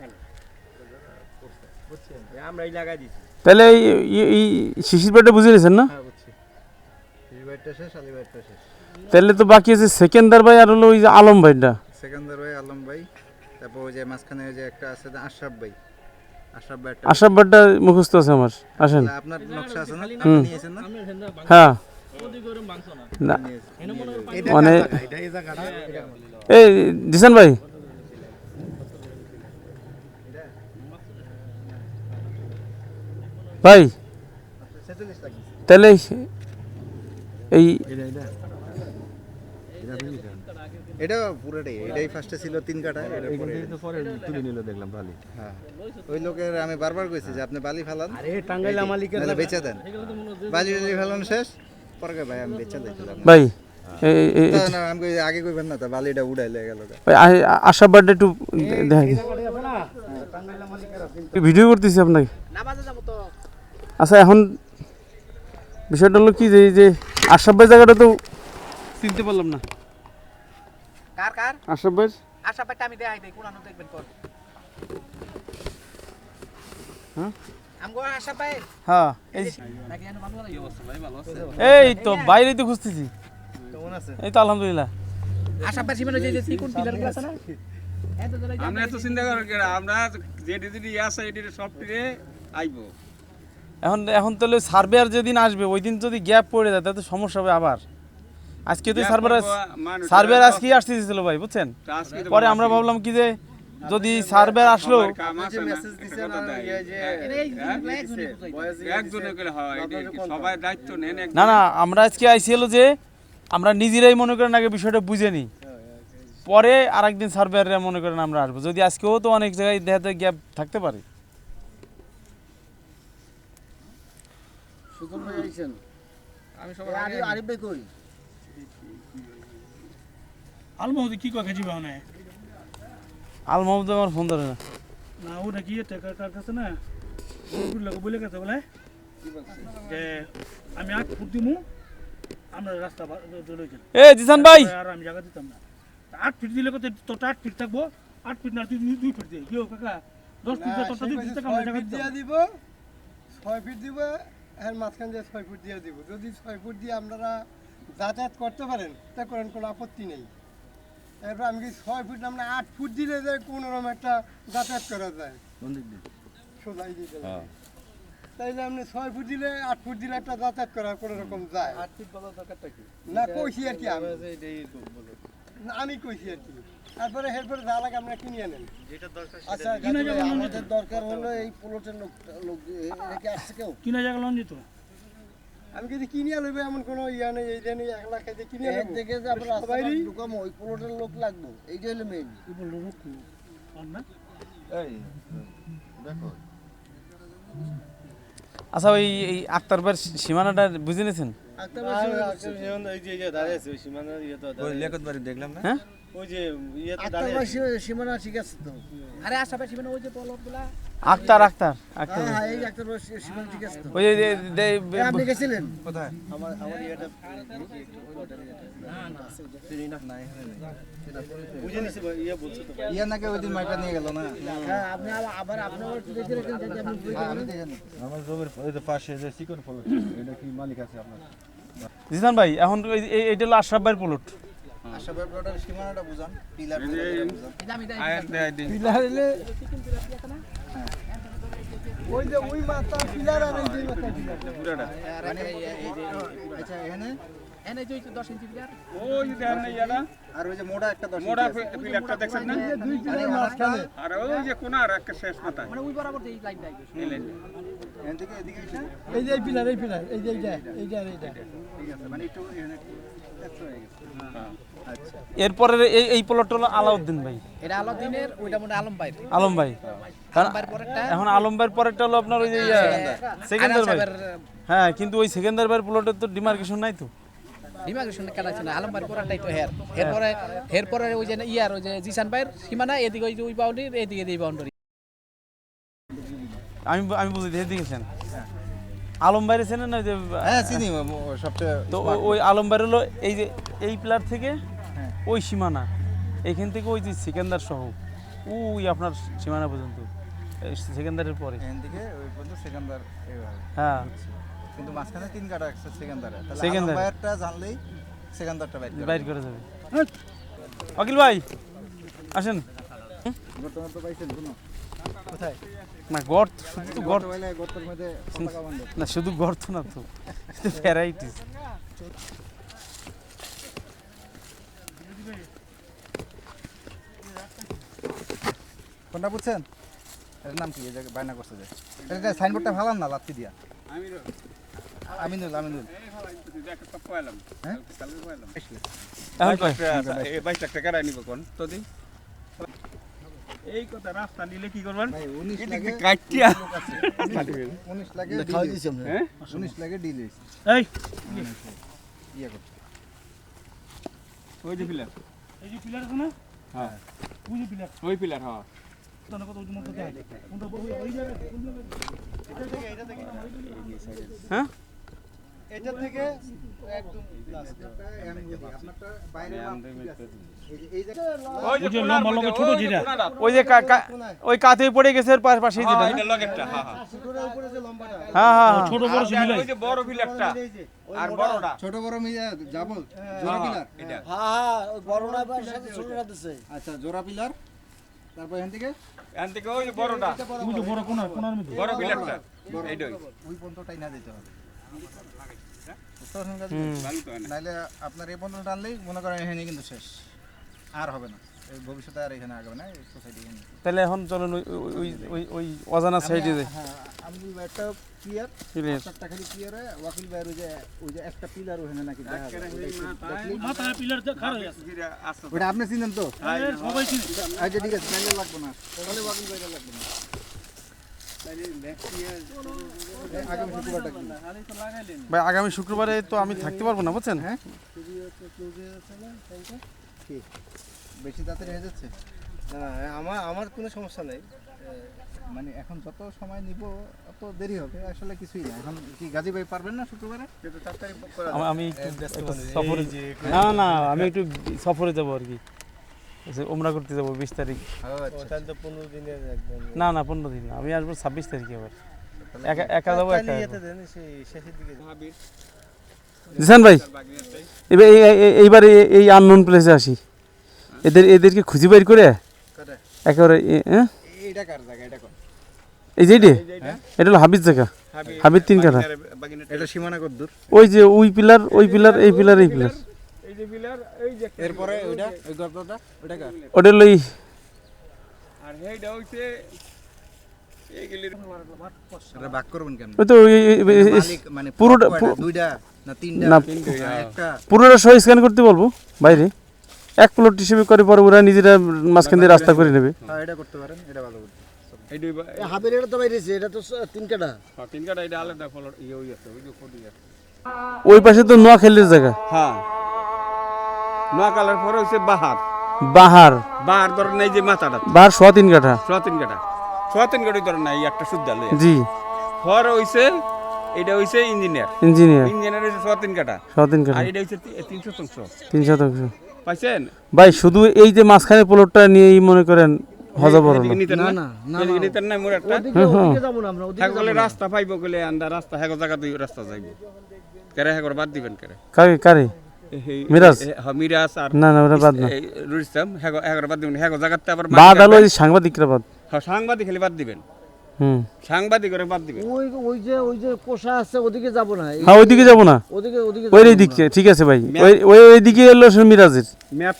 আমরা লাগাই দেখেন আমরাই লাগাই দিছি। তাহলে এই এই- এই শিশির পেটে বুঝে নিয়েছেন না? হ্যাঁ তাহলে তো বাকি আছে সেকেন্দার ভাই আর হলো ওই যে আলম ভাইটা। সেকেন্দার ভাই আলম ভাই তারপর ওই যে মাঝখানে ওই যে একটা আছে না, আশরাফ ভাই। আশরাফ ভাই আশরাফ ভাইটা মুখস্থ আছে আমার আসেন। আপনার নকশা আছে না। নিয়েছেন না? হ্যাঁ। না। মানে এই জায়গাটা। এই জিসান ভাই। ভাই তাহলে এই এটা পুরোটাই এটাই ফার্স্টে ছিল তিন কাটা পরে পরে তুলে নিল দেখলাম ভালো হ্যাঁ ওই লোকের আমি বারবার কইছি যে আপনি বালি ফালান। আরে টাঙ্গাইলা মালিকের বেচে দেন। বালি বালি ফালান শেষ। পরে ভাই আমি বেচে দিয়েছিলাম ভাই এই- এই- এই- না আমি কই আগে কইবেন না তো বালিটা উড়াইলে গেল ভাই আ- আ- একটু দেখা ভিডিও করতেছি আপনাকে। আচ্ছা এখন বিষয়টা হলো কি যে এই যে আশরাফ ভাই জায়গাটা তো চিনতে পারলাম না। কার কার? আশরাফ ভাই আশা পাইটা আমি দেখাই দেই কোন দেখবেন কোন হ্যাঁ? আমগো আশা পাই হ্যাঁ এই ভাই তো বাইরে তো খুঁজতেছি। কেমন আছে? এই তো আলহামদুলিল্লাহ। যে যে এত আমরা তো চিন্তা করি কি, আমরা যেটি যেটি আছে এটি সব টিরে আইবো। এখন এখন তাহলে সার্ভেয়ার যেদিন আসবে ওই দিন যদি গ্যাপ পড়ে যায় তাহলে তো সমস্যা হবে আবার। আজকে তো সার্ভার সার্ভেয়ার আজকে আসতে দিয়েছিল ভাই বুঝছেন? পরে আমরা ভাবলাম কি যে যদি সার্ভেয়ার আসলো না। ইয়ে যে হ্যাঁ? হয় এটা কি সবাই দায়িত্ব নেন একজন। না না আমরা আজকে আইসি হলো যে আমরা নিজেরাই মনে করেন আগে বিষয়টা বুঝে নিই। পরে আর একদিন সার্ভেয়াররা মনে করেন আমরা আসব। যদি আজকেও তো অনেক জায়গায় দেখাতে গ্যাপ থাকতে পারে। আমি সবার আগে আলমাহুদি কি কয় কেজি বাহনে আল মোহাম্মদ আমার ফোন ধরে না। না ও নাকি এটা কার কার কাছে না। ওগুলো বলে গেছে বলে। যে আমি আট ফুট দিমু আমরা রাস্তা লইছেন এ জিসান ভাই! আর আমি জায়গা দিতাম না। তা আট ফিট দিলে কত? আট ফিট থাকব। আট ফিট না তুই দুই- দুই ফিট দিয়ে কেউ কাকা? দশ ফিট তোরটা দুই ফিট আমরা জায়গা দিব ছয় ফিট দিব এর মাঝখান দিয়ে ছয় ফুট দিয়ে দিব। যদি ছয় ফুট দিয়ে আপনারা যাতায়াত করতে পারেন তা করেন কোনো আপত্তি নেই। এরপর আমি কি ছয় ফুট আমরা আট ফুট দিলে যে কোনো রকম একটা যাতায়াত করা যায়। সোজাই দিয়ে? দিলাম। তাইলে আপনি ছয় ফুট দিলে আট ফুট দিলে একটা যাতায়াত করা কোনো রকম যায়। আট ফিট বলার দরকারটা কি? না কইছি আর কি আমি। আমি কইছি আর কি। তারপরে এরপরে যা লাগে আমরা কিনে আনেন যেটা দরকার আচ্ছা আমাদের দরকার হলো এই প্লটের লোক লোক কি আসছে কেউ। কিনা জায়গা লঞ্চ যেত আমি যদি কিনে লইবে এমন কোনো ইয়া নেই এই জানি এক লাখ খাইতে কিনে এর নেব থেকে যে আমরা ঢুকামো ওই পোলোটের লোক লাগবো। এইটা হলো মেইন কি বলল না? এই দেখো। আচ্ছা ওই এই আক্তার ভাইয়ের সীমানাটা বুঝে নিয়েছেন? ওই লেখত বাড়ি দেখলাম না? হ্যাঁ? আটটা মাসে সীমানা ঠিক আছে তো? আরে আশা সীমানা ওই যে গুলা আক্তার আক্তার আক্তার হ্যাঁ হ্যাঁ এই একটা সীমানা ঠিক আছে তো? ওই যে আপনি গেছিলেন? কোথায়? আমার আমার ইয়েটা ইয়া নাকি ওই দিন মাইটা নিয়ে গেল না? হ্যাঁ আপনি আবার- আবার আপনি আবার দেখে রাখেন যাতে আপনি বুঝতে আমি পারেন। দেখে নিই। আমার জমির ওই যে পাশে যে এটা কি মালিক আছে আপনার? জিসান ভাই এখন এই- এইটা হলো আশরাফ ভাইয়ের প্লট আশা ভাই প্লটের সীমানাটা বুঝান পিলার। ওই যে ওই মাথা পিলার আর এই যে মাথা পুরাটা। মানে এই যে আচ্ছা এখানে? এনে যে 10 ইঞ্চি পিলার। ওই যে দেখেন না আর ওই যে মোড়া একটা মোড়া পিলারটা দেখছেন না? দুই পিলার মাঝখানে। আর ওই যে কোনার একটা শেষ মাথায়। মানে ওই বরাবর এই লাইন দেয় এই লাইনটা। এখান এদিকে এই যে এই পিলার এই পিলার এই যে এইটা এইটা এইটা। ঠিক আছে মানে একটু এখানে হয়ে গেছে। হ্যাঁ। এরপরে এই এই প্লটটা হলো আলাউদ্দিন ভাই। এটা আলো দিনের ওইটা মনে আলম ভাই। আলম ভাই এখন আলম ভাইয়ের পরেরটা হলো আপনার ওই যে ইয়া, ভাই। হ্যাঁ কিন্তু ওই সেকেন্দার ভাইয়ের প্লটের তো ডিমার্কেশন নাই তো। ডিমাগ্রেশন কেন আছে না আলম ভাইয়ের পরেরটাই তো হের। এরপরে এরপরে ওই যে ইয়ার ওই যে জিসান ভাইয়ের সীমানা এদিকে ওই ওই বাউন্ডারি এদিকে এই বাউন্ডারি আমি আমি বুঝি দিয়ে দিয়েছেন আলম ভাইয়ের চেনেন না ওই যে হ্যাঁ চিনি সবচেয়ে তো ওই- ওই আলম ভাইয়ের হলো এই যে এই প্লার থেকে হ্যাঁ। ওই সীমানা। এখান থেকে ওই যে সিকান্দার সহ। ওই আপনার সীমানা পর্যন্ত। সেকেন্ডারের পরে। এখান থেকে ওই পর্যন্ত সেকেন্দার হ্যাঁ। কিন্তু মাঝখানে তিন কাটা একটা সেকেন্দারে। তাহলে সেকেন্দারে। আলমবায়ারটা জানলেই সেকেন্দারটা বাইর বাইর করে যাবে অকিল ভাই আসেন। বর্তমান তো পাইছেন কোনো কোথায়? না গর্ত শুধু তো গর্ত। না শুধু গর্ত না তো ভ্যারাইটিস। কোনটা বুঝছেন? এর নাম কি? এই জায়গায় বায়না করছে যে। এটা সাইনবোর্ডটা ভালো না লাত্তি দিয়া? আমি আমিনুল আমিনুল। হ্যাঁ? এখন কয়? বাইশ লাখ টাকা নিব কোন? তো দিন এই কথা রাস্তা নিলে কি করবেন? ভাই উনিশ লাগে কাটিয়া। উনিশ লাগে খাওয়াই দিছি আমরা। হ্যাঁ? উনিশ লাগে ডিল হয়েছে এই। ইয়ে করছে ওই যে পিলার এই যে পিলার আছে না? হ্যাঁ। ওই যে পিলার ওই পিলার হ্যাঁ। কত কোনটা ওই কোন হ্যাঁ এটা থেকে ওই ওই যে লম্বা লম্বা ছোট যেটা। ওই যে ওই কাতে পড়ে গেছে এর পাশ- যেটা। এটা হ্যাঁ হ্যাঁ। শুকুরের উপরে যে লম্বাটা। হ্যাঁ হ্যাঁ হ্যাঁ। ছোট বড় সব ওই যে বড় পিলারটা এই আর বড়টা। ছোট বড় মিলে ডাবল জোড়া পিলার। হ্যাঁ। হ্যাঁ ওই সাথে ছোটরা দিছে আচ্ছা জোড়া পিলার। তারপর এখান থেকে? এখান থেকে ওই বড়টা। ওই বড় কোনার কোনার মধ্যে। বড় পিলারটা এইটাই। ওই পর্যন্তটাই না দিতে হবে। পারছেন কাজী? নাইলে আপনার এই পর্যন্ত টানলেই মনে করেন এখানে কিন্তু শেষ। আর হবে না। ভবিষ্যতে আর এখানে আগাবে না সোসাইটি তাহলে এখন চলুন ওই ওই ওই অজানা সাইডে যাই। হ্যাঁ আব্দুল ভাইটা ক্লিয়ার Clear। খালি ক্লিয়ার ওয়াকিল ভাইয়ের ওই যে ওই যে একটা পিলার ওখানে নাকি দেখা যায়। ওই মাথায় খারাপ আছে। ওটা আপনি চিনেন তো? সবাই চিনি। আচ্ছা ঠিক আছে তাহলে লাগবে না। তাহলে ওয়াকিল ভাইটা লাগবে না। আগামী শুক্রবারটা কি ভাই আগামী শুক্রবারে তো আমি থাকতে পারব না বুঝছেন? হ্যাঁ। কি? বেশি তাড়াতাড়ি হয়ে যাচ্ছে? না আমার আমার কোনো সমস্যা নেই। মানে এখন যত সময় নিব অত দেরি হবে আসলে কিছুই না। এখন কি গাজী ভাই পারবেন না শুক্রবারে? আমি- সফরে না না আমি একটু সফরে যাব আর কি। আচ্ছা, ওমরা করতে যাব বিশ তারিখ। আচ্ছা তো পনেরো দিনের একদম না না পনেরো দিন আমি আসব ছাব্বিশ তারিখে আবার। একা একা যাব একা ইয়েতে আসব। দেন সেই শেষের দিকে হাবির জিসান ভাই এবার এইবার এই- এই আননোন প্লেসে আসি। এদের এদেরকে খুঁজে বের করে একেবারে হ্যাঁ? এইটা কার জায়গা? এটা কোন? এই যে এইটে? এই যে এটা এটা হলো হাবিজ জায়গা। হাবির হাবির তিন কাঠা। এটা সীমানা কদ্দূর। ওই যে ওই পিলার ওই পিলার এই পিলার এই পিলার এই যে পিলার এই যে একটা এরপরে ওইটা? ওই গর্তটা? ওইটা ওটা হলো এই আর হেইটা হইছে পুরোটা পুরোটা পুরো- দুইটা না তিনটা? না, না, একটা? পুরোটা সহ স্ক্যান করতে বলব বাইরে। এক প্লট হিসেবে করে পরে ওরা নিজেরা মাঝখান দিয়ে রাস্তা করে নেবে। হ্যাঁ এটা করতে পারেন এটা ভালো করতে এই দুই হাবের এটা তো বাইরেছে এটা তো স- তিন কাটা হ্যাঁ, তিন কাটা এটা আলাদা ফল ইয়ে আছে ওই যে পাশে তো নোয়াখালীর জায়গা। হ্যাঁ। নোয়া কালার পরে হইছে বাহার। বাহার। বাহার ধরেন এই যে মাথাটা। বাহার সোয়া তিন কাঠা। সোয়াতিন কাটা সোয়াতিন কাটা ধরেন না এই একটা শুদ্ধ লই জি। ফর হইছে এটা হইছে ইঞ্জিনিয়ার। ইঞ্জিনিয়ার। ইঞ্জিনিয়ার হইছে সোয়াতিন কাটা। কাঠা আর এটা হইছে তি- তিন শতাংশ। তিন শতাংশ। পাইছেন? ভাই শুধু এই যে মাঝখানে প্লটটা নিয়েই মনে করেন হজা বড় এদিকে নিতেন না? না না না এদিকে নিতেন না মোর একটা? ওদিকে ওদিকে যাব না আমরা ওদিকে হ্যাঁ বলে রাস্তা পাইব বলে আন্দা রাস্তা হ্যাঁ জায়গা দুই রাস্তা যাইব। কেরে হ্যাঁ বাদ দিবেন কেরে? কারে? কারে মিরাজ? হ্যাঁ আর না না ওটা বাদ না। এই রুইস্তাম হ্যাঁ হ্যাঁ বাদ দিবেন হ্যাঁ জায়গাতে আবার বাদ আলো এই সাংবাদিকরা বাদ। হ্যাঁ সাংবাদিক হলে বাদ দিবেন। হুম। সাংবাদিক করে বাদ দিবেন। ওই ওই যে ওই যে কোষা আছে ওদিকে যাব না। হ্যাঁ ওইদিকে যাব না। ওদিকে ওদিকে ওই দিকে ঠিক আছে ভাই। ওই ওই দিকে এলো মিরাজের। ম্যাপ